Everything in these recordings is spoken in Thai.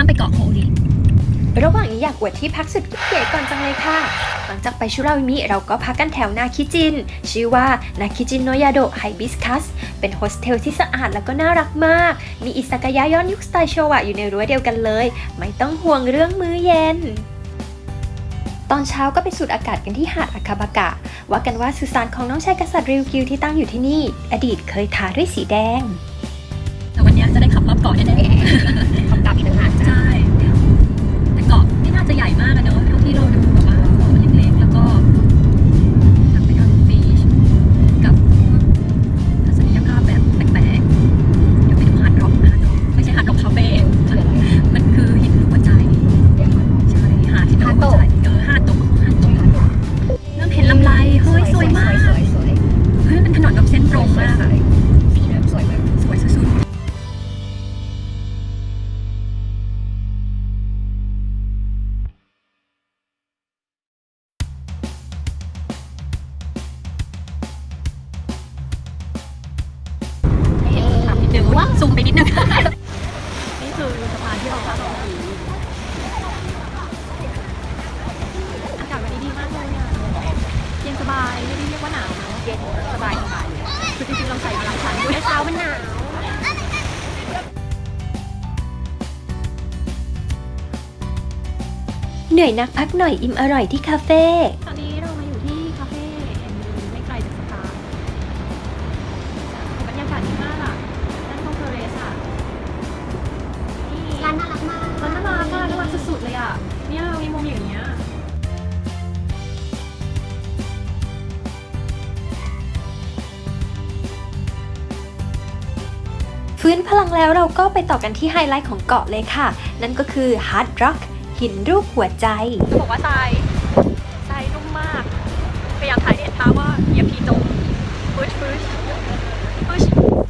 าะโคริระหว่างนี้อยากอวดที่พักสุดเก๋ก่อนจังเลยค่ะ หลังจากไปชุราวิมิเราก็พักกันแถวนาคิจิน ชื่อว่านาคิจินโนยาโดไฮบิสคัส เป็นโฮสเทลที่สะอาดแล้วก็น่ารักมาก มีอิซากายะย้อนยุคสไตล์โชวะอยู่ในรั้วเดียวกันเลย ไม่ต้องห่วงเรื่องมื้อเย็น ตอนเช้าก็ไปสูดอากาศกันที่หาดอาคาบากะ ว่ากันว่าสุสานของน้องชายกษัตริย์ริวกิวที่ตั้งอยู่ที่นี่ อดีตเคยทาด้วยสีแดง แต่วันนี้จะได้ขับรอบเกาะแน่ๆคำกลับอีกต่างหากจ้ะ วยมากสวยสวยเฮ้ยมันเป็นถนนแบบเส้นตรงมากอะสีแบบสวยมากสวยสุดๆ เห็นถามนิดนึยวงว่าซูมไปนิดนึง นี่คือสะพานที่เราพักเรา ไม่ได้เรียกว่าหนาวนะเย็นสบายสบายคือจริงๆเราใส่หลายชั้นด้วยเช้ามันหนาวเหนื่อยนักพักหน่อยอิ่มอร่อยที่คาเฟ่ตอนนี้ ฟื้นพลังแล้วเราก็ไปต่อกันที่ไฮไลท์ของเกาะเลยค่ะ นั่นก็คือ Hard Rock หินรูปหัวใจจะบอกว่าทรายทรายนุ่มมากพยายามถ่ายให้เห็นภาพว่าเหยียบทีจมพุชพุชพุช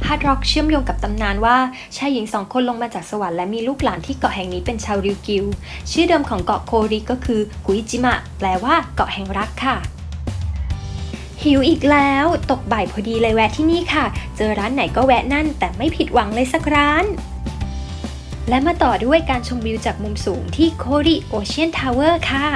Hard Rock เชื่อมโยงกับตำนานว่าชายหญิงสองคนลงมาจากสวรรค์และมีลูกหลานที่เกาะแห่งนี้เป็นชาวริวกิว ชื่อเดิมของเกาะโคริก็คือกุยจิมะ แปลว่าเกาะแห่งรักค่ะ หิวอีกแล้วตกบ่ายพอดีเลยแวะที่นี่ค่ะ เจอร้านไหนก็แวะนั่น แต่ไม่ผิดหวังเลยสักร้าน และมาต่อด้วยการชมวิวจากมุมสูงที่โคริโอเชียนทาวเวอร์ค่ะ